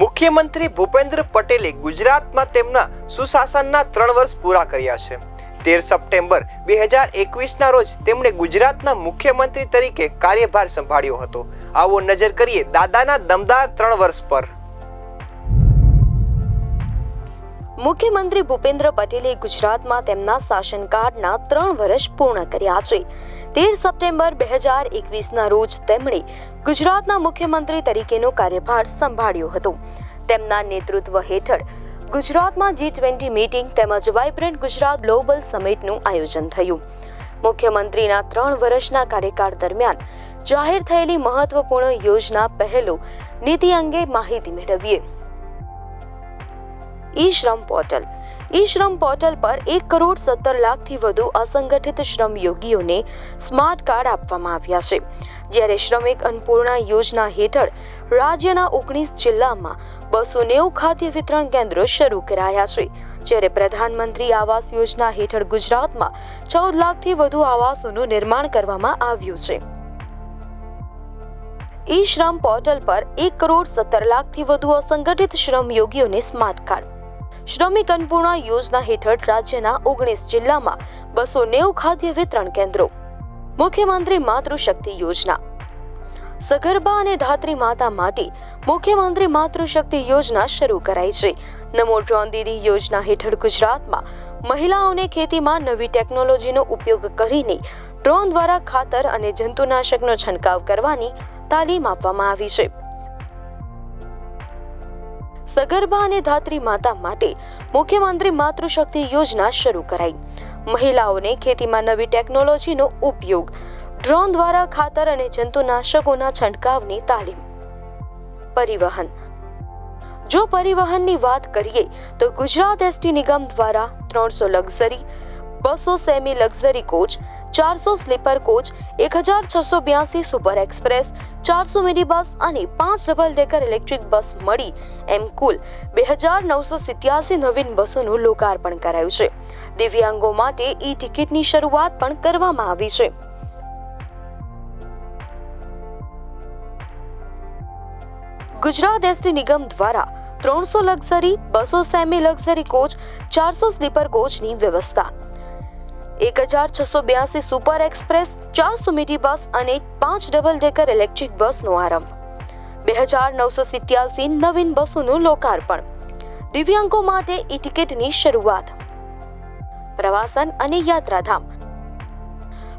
મુખ્યમંત્રી ભૂપેન્દ્ર પટેલે ગુજરાતમાં તેમના સુશાસનના ત્રણ વર્ષ પૂરા કર્યા છે. તેર સપ્ટેમ્બર બે હજાર એકવીસના રોજ તેમણે ગુજરાતના મુખ્યમંત્રી તરીકે કાર્યભાર સંભાળ્યો હતો. આવો નજર કરીએ દાદાના દમદાર ત્રણ વર્ષ પર. મુખ્યમંત્રી ભૂપેન્દ્ર પટેલે ગુજરાતમાં તેમના શાસનકાળના ત્રણ વર્ષ પૂર્ણ કર્યા છે. તેર સપ્ટેમ્બર બે હજાર એકવીસના રોજ તેમણે ગુજરાતના મુખ્યમંત્રી તરીકેનો કાર્યભાર સંભાળ્યો હતો. તેમના નેતૃત્વ હેઠળ ગુજરાતમાં જી ટ્વેન્ટી મીટિંગ તેમજ વાઇબ્રન્ટ ગુજરાત ગ્લોબલ સમિટનું આયોજન થયું. મુખ્યમંત્રીના ત્રણ વર્ષના કાર્યકાળ દરમિયાન જાહેર થયેલી મહત્વપૂર્ણ યોજના પહેલો નીતિ અંગે માહિતી મેળવીએ. ઈ શ્રમ પોર્ટલ ઈ શ્રમ પોર્ટલ પર એક કરોડ સત્તર લાખથી વધુ અસંગઠિત શ્રમયોગીઓને સ્માર્ટ કાર્ડ આપવામાં આવ્યા છે. જ્યારે શ્રમિક અન્નપૂર્ણા યોજના હેઠળ રાજ્યના ઓગણીસ જિલ્લામાં બસો નેવું ખાદ્ય વિતરણ કેન્દ્રો શરૂ કરાયા છે. જ્યારે પ્રધાનમંત્રી આવાસ યોજના હેઠળ ગુજરાતમાં ચૌદ લાખથી વધુ આવાસોનું નિર્માણ કરવામાં આવ્યું છે. ઈ શ્રમ પોર્ટલ પર એક કરોડ સત્તર લાખથી વધુ અસંગઠિત શ્રમયોગીઓને સ્માર્ટ કાર્ડ શ્રમિક અન્નપૂર્ણા યોજના હેઠળ રાજ્યના ઓગણીસ જિલ્લામાં બસો નેવું ખાદ્ય વિતરણ કેન્દ્રો. મુખ્યમંત્રી માતૃશક્તિ યોજના. સગર્ભા અને ધાત્રી માતા માટે મુખ્યમંત્રી માતૃશક્તિ યોજના શરૂ કરાઈ છે. નમો ડ્રોન દીદી યોજના હેઠળ ગુજરાતમાં મહિલાઓને ખેતીમાં નવી ટેકનોલોજીનો ઉપયોગ કરીને ડ્રોન દ્વારા ખાતર અને જંતુનાશકનો છંટકાવ કરવાની તાલીમ આપવામાં આવી છે. સગર્ભા અને ધાત્રી માતા માટે મુખ્યમંત્રી માતૃશક્તિ યોજના શરૂ કરાઈ. મહિલાઓને ખેતીમાં નવી ટેકનોલોજીનો ઉપયોગ, ડ્રોન દ્વારા ખાતર અને જંતુનાશકોના છંટકાવની તાલીમ. પરિવહન. જો પરિવહનની વાત કરીએ, તો ગુજરાત એસટી નિગમ દ્વારા ત્રણસો લક્ઝરી, બસો સેમી લક્ઝરી કોચ ચારસો સ્લીપર કોચ એક હજાર છસો બ્યાસી સુપર એક્સપ્રેસ, ચારસો મિની બસ અને પાંચ ડબલ ડેકર ઇલેક્ટ્રિક બસ મળી. એમ કુલ બે હજાર નવસો સિત્યાસી નવીન બસોનું લોકાર્પણ કરાયું છે. દિવ્યાંગો માટે ઈ ટિકિટની શરૂઆત પણ કરવામાં આવી છે. ગુજરાત એસટી નિગમ દ્વારા ત્રણસો લક્ઝરી, બસો સેમી લક્ઝરી કોચ, ચારસો સ્લીપર કોચની વ્યવસ્થા એક હજાર છસો બ્યાસી સુપર એક્સપ્રેસ, ચારસો મિની બસ અને પાંચ ડબલ ડેકર ઇલેક્ટ્રિક બસનો આરંભ. બે હજાર નવસો સિત્યાસી નવીન બસોનું લોકાર્પણ. દિવ્યાંગો માટે ઈ ટિકિટની શરૂઆત. પ્રવાસન અને યાત્રાધામ.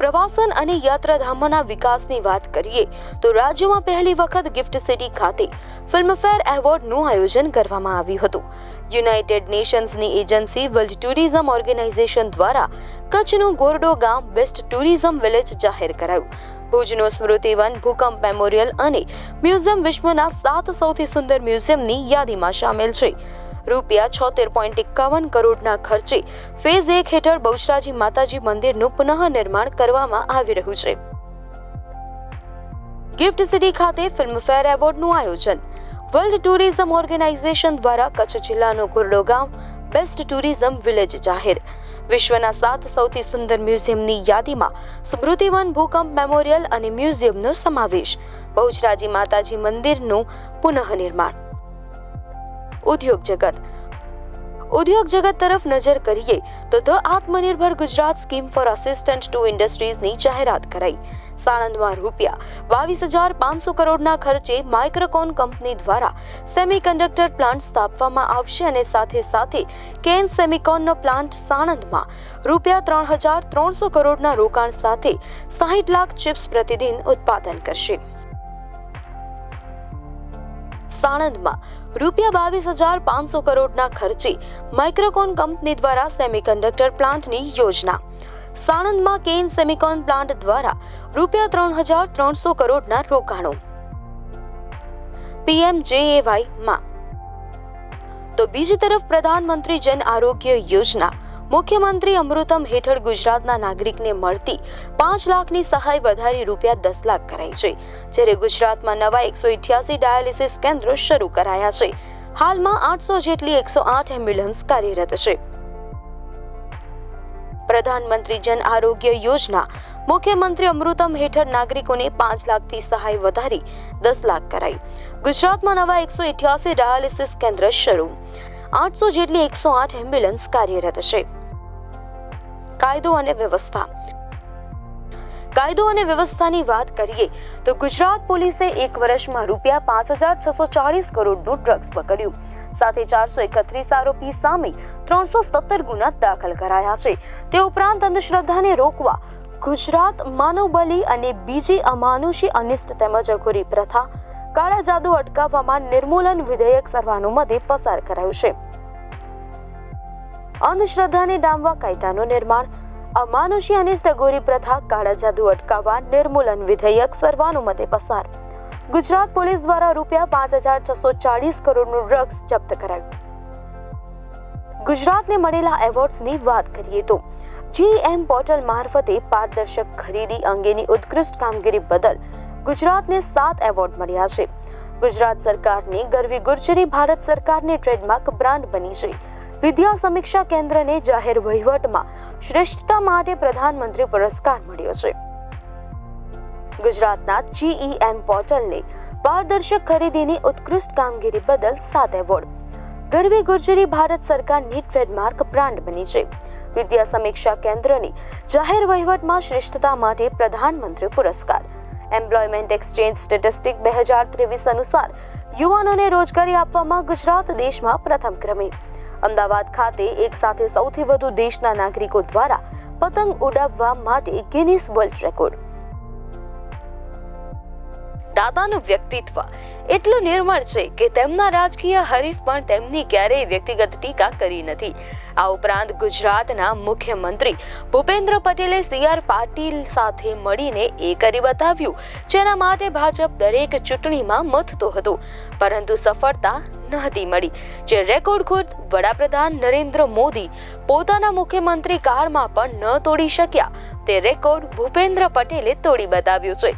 પ્રવાસન અને યાત્રાધામોના વિકાસની વાત કરીએ, તો રાજ્યમાં પહેલી વખત ગિફ્ટ સિટી ખાતે ફિલ્મફેર એવોર્ડનું આયોજન કરવામાં આવ્યું હતું. યુનાઇટેડ નેશન્સની એજન્સી વર્લ્ડ ટુરિઝમ ઓર્ગેનાઇઝેશન દ્વારા કચ્છનું ગોરડો ગામ બેસ્ટ ટુરિઝમ વિલેજ જાહેર કરાયું. ભુજનું સ્મૃતિવન ભૂકંપ મેમોરિયલ અને મ્યુઝિયમ વિશ્વના સાત સૌથી સુંદર મ્યુઝિયમની યાદીમાં સામેલ છે. રૂપિયા છોતેર પોઈન્ટ એકાવન કરોડના ખર્ચે ફેઝ એક હેઠળ બહુચરાજી માતાજી મંદિરનું પુનઃનિર્માણ કરવામાં આવી રહ્યું છે. ગિફ્ટ સિટી ખાતે ફિલ્મફેર એવોર્ડનું આયોજન. વર્લ્ડ ટુરિઝમ ઓર્ગેનાઇઝેશન દ્વારા કચ્છ જિલ્લાનું ગુરડો ગામ, બેસ્ટ ટુરિઝમ વિલેજ જાહેર. વિશ્વના સાત સૌથી સુંદર મ્યુઝિયમની યાદીમાં સ્મૃતિવન ભૂકંપ મેમોરિયલ અને મ્યુઝિયમનો સમાવેશ. બહુચરાજી માતાજી મંદિરનું પુનઃનિર્માણ ઉદ્યોગ જગત. ઉદ્યોગ જગત તરફ નજર કરીએ તો the Atmanirbhar Gujarat scheme for assistant to ઇન્ડસ્ટ્રીઝની જાહેરાત કરાઈ. સાણંદમાં રૂપિયા બાવીસ હજાર પાંચસો કરોડના ખર્ચે માઇક્રોકોન કંપની દ્વારા સેમિકન્ડક્ટર પ્લાન્ટ સ્થાપવામાં આવશે અને સાથે સાથે કેન સેમિકોનનો પ્લાન્ટ સાણંદમાં રૂપિયા ત્રણ હજાર ત્રણસો કરોડના રોકાણ સાથે સાહીઠ લાખ ચિપ્સ પ્રતિદિન ઉત્પાદન કરશે. સાણંદમાં. રૂપિયા બાવીસ હજાર પાંચસો કરોડના ખર્ચે માઇક્રોકોન કંપની દ્વારા સેમિકન્ડક્ટર પ્લાન્ટની યોજના. સાણંદમાં કેન સેમિકોન પ્લાન્ટ દ્વારા રૂપિયા ત્રણ હજાર ત્રણસો કરોડના રોકાણો. પીએમજેએવાયમાં તો બીજી તરફ પ્રધાનમંત્રી જન આરોગ્ય યોજના. મુખ્યમંત્રી અમૃતમ હેઠળ ગુજરાતના નાગરિકને મળતી પાંચ લાખની સહાય વધારી રૂપિયા દસ લાખ કરાઈ છે, જ્યારે ગુજરાતમાં નવા એકસો ઇઠ્યાસી ડાયાલિસિસ કેન્દ્રો શરૂ કરાયા છે. હાલમાં આઠસો જેટલી એકસો આઠ એમ્બ્યુલન્સ કાર્યરત છે. પ્રધાનમંત્રી જન આરોગ્ય યોજના મુખ્યમંત્રી અમૃતમ હેઠળ નાગરિકોને પાંચ લાખથી સહાય વધારી દસ લાખ કરાઈ. ગુજરાતમાં નવા એકસો ડાયાલિસિસ કેન્દ્ર શરૂ. આઠસો જેટલી એકસો આઠ એમ્બ્યુલન્સ કાર્યરત છે. કાયદો અને વ્યવસ્થા. કાયદો અને વ્યવસ્થાની વાત કરીએ, તો ગુજરાત પોલીસે એક વર્ષમાં રૂપિયા પાંચ હજાર છસો ચાલીસ કરોડનું ડ્રગ્સ પકડ્યું. સાથે ચારસો એકત્રીસ આરોપી સામે ત્રણસો સત્તર ગુના દાખલ કરાયા છે. તે ઉપરાંત અંધશ્રદ્ધાને રોકવા ગુજરાત માનવબલી અને બીજી અમાનુષી અનિષ્ટ તેમજ અઘોરી પ્રથા, કાળા જાદુ અટકાવવામાં નિર્મૂલન વિધેયક સર્વાનુમતે પસાર કરાયું છે. અંધશ્રદ્ધાને ડામવા કાયદાનું નિર્માણ. અમાનુષી અને સ્ટગોરી પ્રથા કાળા જાદુ અટકાવવા નિર્મૂલન વિધેયક સર્વાનુમતે પસાર. ગુજરાત પોલીસ દ્વારા રૂપિયા પાંચ હજાર છસો ચાલીસ કરોડનું ડ્રગ્સ જપ્ત કરાયું. ગુજરાતને મળેલા એવોર્ડ્સની વાત કરીએ તો, જીએમ પોર્ટલ મારફતે પારદર્શક ખરીદી અંગેની ઉત્કૃષ્ટ કામગીરી બદલ ગુજરાતને સાત એવોર્ડ મળ્યા છે. ગુજરાત સરકારની ગરવી ગુર્જરી ભારત સરકારની ટ્રેડમાર્ક બ્રાન્ડ બની છે. વિદ્યા સમીક્ષા કેન્દ્રને જાહેર વહીવટમાં શ્રેષ્ઠતા માટે પ્રધાનમંત્રી પુરસ્કાર મળ્યો છે. ગુજરાતના જીઈએમ પોર્ટલને પારદર્શક ખરીદીની ઉત્કૃષ્ટ કામગીરી બદલ સાત એવોર્ડ. ગરવી ગુર્જરી ભારત સરકારની ટ્રેડમાર્ક બ્રાન્ડ બની છે. વિદ્યા સમીક્ષા કેન્દ્રની જાહેર વહીવટમાં શ્રેષ્ઠતા માટે પ્રધાનમંત્રી પુરસ્કાર. એમ્પ્લોયમેન્ટ એક્સચેન્જ સ્ટેટિસ્ટિક બે હજાર ત્રેવીસ અનુસાર યુવાનોને રોજગારી આપવામાં ગુજરાત દેશમાં પ્રથમ ક્રમે. અમદાવાદ ખાતે એક સાથે સૌથી વધુ દેશના નાગરિકો દ્વારા પતંગ ઉડાવવા માટે ગિનિસ વર્લ્ડ રેકોર્ડ. દાદાનું વ્યક્તિત્વ એટલું નિર્મળ છે કે તેમના રાજકીય હરીફ પણ તેમની ક્યારેય વ્યક્તિગત ટીકા કરી નથી. આ ઉપરાંત ગુજરાતના મુખ્યમંત્રી ભૂપેન્દ્ર પટેલે સી આર પાટીલ સાથે મળીને એ કરી બતાવ્યું, જેના માટે ભાજપ દરેક ચૂંટણીમાં મથતો હતો. પરંતુ સફળતા નહોતી મળી, જે રેકોર્ડ ખુદ વડાપ્રધાન નરેન્દ્ર મોદી પોતાના મુખ્યમંત્રી કાળમાં પણ ન તોડી શક્યા. તે રેકોર્ડ ભૂપેન્દ્ર પટેલે તોડી બતાવ્યો છે.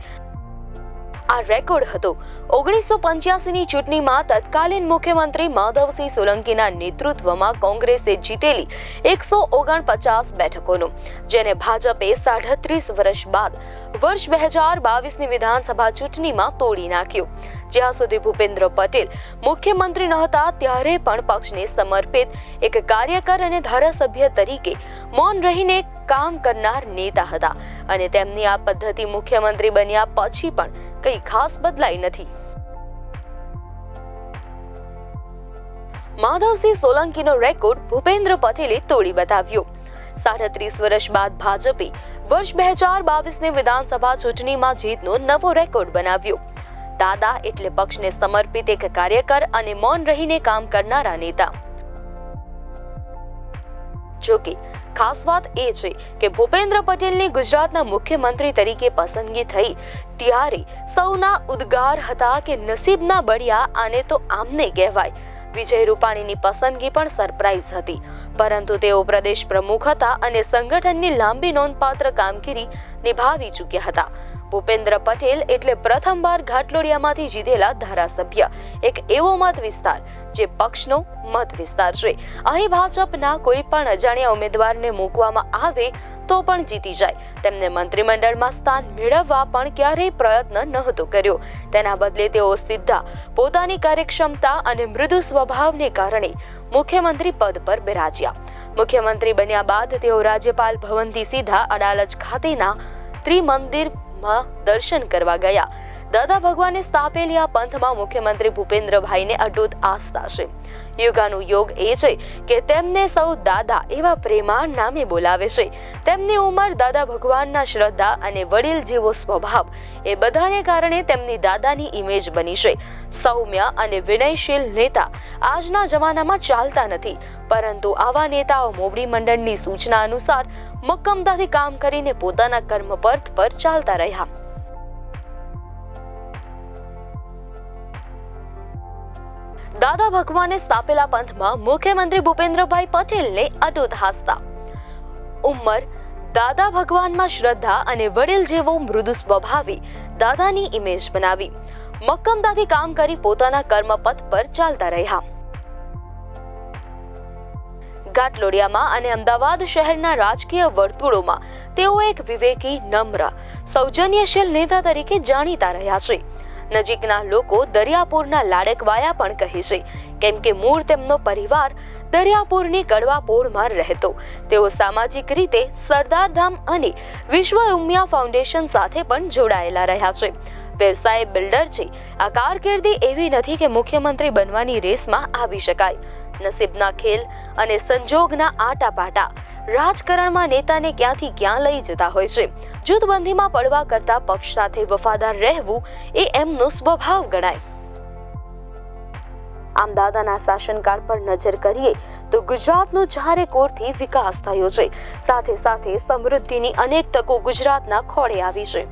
આ રેકોર્ડ હતો. ઓગણીસો પંચ્યાસીની ચૂંટણીમાં તત્કાલીન મુખ્યમંત્રી માધવસિંહ સોલંકીના નેતૃત્વમાં કોંગ્રેસે જીતેલી એકસો ઓગણપચાસ બેઠકોનો, જેને ભાજપે સાડત્રીસ વર્ષ બાદ વર્ષ બે હજાર બાવીસની વિધાનસભા ચૂંટણીમાં તોડી નાખ્યો. જ્યાં સુધી ભૂપેન્દ્ર પટેલ મુખ્યમંત્રી નહોતા ત્યારે પણ પક્ષને સમર્પિત એક કાર્યકર અને ધારાસભ્ય તરીકે મૌન રહીને કામ કરનાર નેતા હતા અને તેમની આ પદ્ધતિ મુખ્યમંત્રી બન્યા પછી પણ કંઈ ખાસ બદલાઈ નથી. માધવસિંહ સોલંકીનો રેકોર્ડ ભૂપેન્દ્ર પટેલે તોડી બતાવ્યો. સાડત્રીસ વર્ષ બાદ ભાજપે વર્ષ બે હજાર બાવીસની વિધાનસભા ચૂંટણીમાં જીતનો નવો રેકોર્ડ બનાવ્યો. દાદા એટલે પક્ષને સમર્પિત એક કાર્યકર અને મૌન રહીને કામ કરનારા નેતા. જોકે ખાસ વાત એ છે કે ભૂપેન્દ્ર પટેલની ગુજરાતના મુખ્યમંત્રી તરીકે પસંદગી થઈ. ત્યારે સૌના ઉદ્ગાર હતા કે નસીબના બળિયા આને તો આમને કહેવાય. વિજય રૂપાણીની પસંદગી પણ સરપ્રાઇઝ હતી. પરંતુ તેઓ પ્રદેશ પ્રમુખ હતા અને સંગઠનની લાંબી નોંધપાત્ર કામગીરી નિભાવી ચૂક્યા હતા. ભૂપેન્દ્ર પટેલ એટલે પ્રથમવાર ઘાટલોડિયામાંથી જીતેલા ધારાસભ્ય. એક એવો મત વિસ્તાર જે પક્ષનો મત વિસ્તાર છે. અહીં ભાજપના કોઈ પણ અજાણ્યા ઉમેદવારને મૂકવામાં આવે તો પણ જીતી જાય. તેમને મંત્રીમંડળમાં સ્થાન મેળવવા પણ ક્યારેય પ્રયત્ન નહોતો કર્યો. તેના બદલે તેઓ સીધા પોતાની કાર્યક્ષમતા અને મૃદુ સ્વભાવને કારણે મુખ્યમંત્રી પદ પર બિરાજ્યા. મુખ્યમંત્રી બન્યા બાદ તેઓ રાજ્યપાલ ભવનથી સીધા અડાલજ ખાતેના ત્રિમંદિરમાં દર્શન કરવા ગયા. દાદા ભગવાને સ્થાપેલી આ પંથમાં મુખ્યમંત્રી ભૂપેન્દ્રભાઈને અટૂટ આસ્થા છે. યુગાનું યોગ એ છે કે તેમને સૌ દાદા એવા પ્રેમાળ નામે બોલાવે છે. તેમની ઉંમર દાદા ભગવાનના શ્રદ્ધા અને વડીલ જેવો સ્વભાવ એ બધાને કારણે તેમની દાદાની ઇમેજ બની છે. સૌમ્ય અને વિનયશીલ નેતા આજના જમાનામાં ચાલતા નથી, પરંતુ આવા નેતાઓ મોવડી મંડળની સૂચના અનુસાર મક્કમતાથી કામ કરીને પોતાના કર્મપથ પર ચાલતા રહ્યા. દાદા ભગવાને સ્થાપેલા પંથમાં મુખ્યમંત્રી ભૂપેન્દ્રભાઈ પટેલને અટૂટ હાસતા. ઉંમર, દાદા ભગવાનમાં શ્રદ્ધા અને વડીલ જેવો મૃદુ સ્વભાવી દાદાની ઇમેજ બનાવી. મક્કમતાથી કામ કરી પોતાના કર્મપથ પર ચાલતા રહ્યા. ગાટલોડિયામાં અને અમદાવાદ શહેરના રાજકીય વર્તુળોમાં તેઓ એક વિવેકી નમ્ર, સૌજન્યશીલ નેતા તરીકે જાણીતા રહ્યા છે. નજીકના લોકો દરિયાપુરના લાડકવાયા પણ કહે છે. કેમ કે મૂળ તેમનો પરિવાર દરિયાપુરની કડવાપોળમાં રહેતો. તેઓ સામાજિક રીતે સરદારધામ અને વિશ્વ ઉમિયા ફાઉન્ડેશન સાથે પણ જોડાયેલા રહ્યા છે. વ્યવસાય બિલ્ડર છે. આ કારકિર્દી એવી નથી કે મુખ્યમંત્રી બનવાની રેસમાં આવી શકાય. નસીબના ખેલ અને સંજોગના આટાપાટા રાજકારણમાં નેતાને ક્યાંથી ક્યાં લઈ જતા હોય છે? જૂથબંધીમાં પડવા કરતા પક્ષ સાથે વફાદાર રહેવું એ એમનો સ્વભાવ ગણાય. આમ દાદાના શાસનકાળ પર નજર કરીએ તો ગુજરાતનો ચારે કોરથી વિકાસ થયો છે, સાથે સાથે સમૃદ્ધિની અનેક તકો ગુજરાતના ખોળે આવી છે.